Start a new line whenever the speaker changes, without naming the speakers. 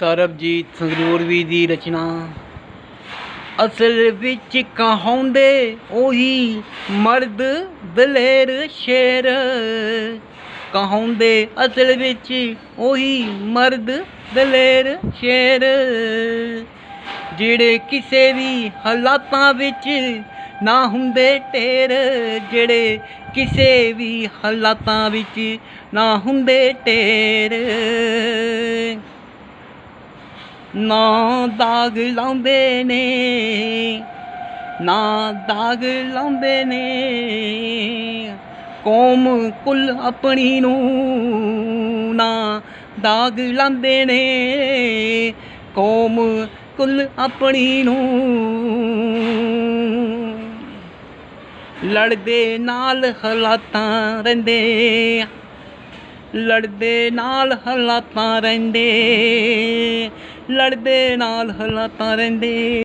ਸਰਬਜੀਤ ਸੰਗਰੂਰਵੀ ਦੀ ਰਚਨਾ। ਅਸਲ ਵਿੱਚ ਕਹਾਉਂਦੇ ਉਹੀ ਮਰਦ ਦਲੇਰ ਸ਼ੇਰ। ਕਹਾਉਂਦੇ ਅਸਲ ਵਿੱਚ ਉਹੀ ਮਰਦ ਦਲੇਰ ਸ਼ੇਰ। ਜਿਹੜੇ ਕਿਸੇ ਵੀ ਹਾਲਾਤਾਂ ਵਿੱਚ ਨਾ ਹੁੰਦੇ ਢੇਰ, ਜਿਹੜੇ ਕਿਸੇ ਵੀ ਹਾਲਾਤਾਂ ਵਿੱਚ ਨਾ ਹੁੰਦੇ ਢੇਰ। ਨਾ ਦਾਗ ਲਾਉਂਦੇ ਨੇ, ਨਾ ਦਾਗ ਲਾਉਂਦੇ ਨੇ। ਕੌਮ ਕੁੱਲ ਆਪਣੀ ਨੂੰ ਨਾ ਦਾਗ ਲਾਉਂਦੇ ਨੇ, ਕੌਮ ਕੁੱਲ ਆਪਣੀ ਨੂੰ ਲੜਦੇ ਨਾਲ ਹਾਲਾਤਾਂ ਰਹਿੰਦੇ, ਲੜਦੇ ਨਾਲ ਹਾਲਾਤਾਂ ਰਹਿੰਦੇ। ਲੜਦੇ ਨਾਲ ਹਾਲਾਤਾਂ ਰਹਿੰਦੇ।